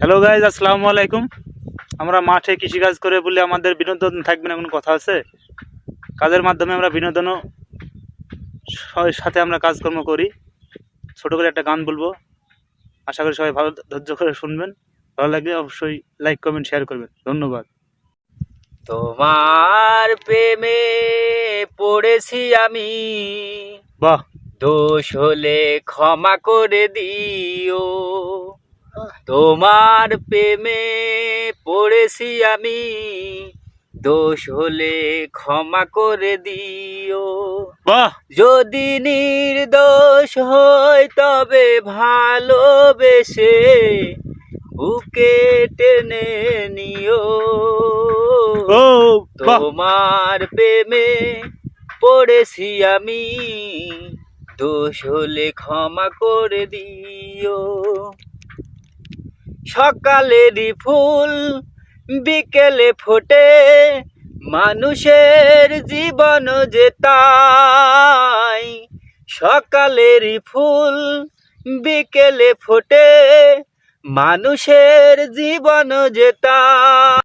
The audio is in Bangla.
হ্যালো গাইজ আসসালামু আলাইকুম। আমরা মাঠে কৃষিকাজ করে বলে আমাদের বিনোদন থাকবে না কোনো কথা আছে? কাজের মাধ্যমে আমরা বিনোদনও সাথে আমরা কাজকর্ম করি। ছোট করে একটা গান বলব। আশা করি সবাই ভালো ধৈর্য করে শুনবেন। ভালো লাগলে অবশ্যই লাইক কমেন্ট শেয়ার করবেন। ধন্যবাদ। তোমার প্রেমে পড়েছি আমি। বাহ। দোষ হলে ক্ষমা করে দিও। তোমার প্রেমে পড়েছি আমি। দোষ হলে ক্ষমা করে দিও। যদি নির্দোষ হয় তবে ভালোবেসে বুকে টেনে নিও। তোমার প্রেমে পড়েছি আমি। দোষ হলে ক্ষমা করে দিও। সকালেরই ফুল, বিকেলে ফোটে মানুষের জীবন যে তাই। সকালেরই ফুল, বিকেলে ফোটে মানুষের জীবন যে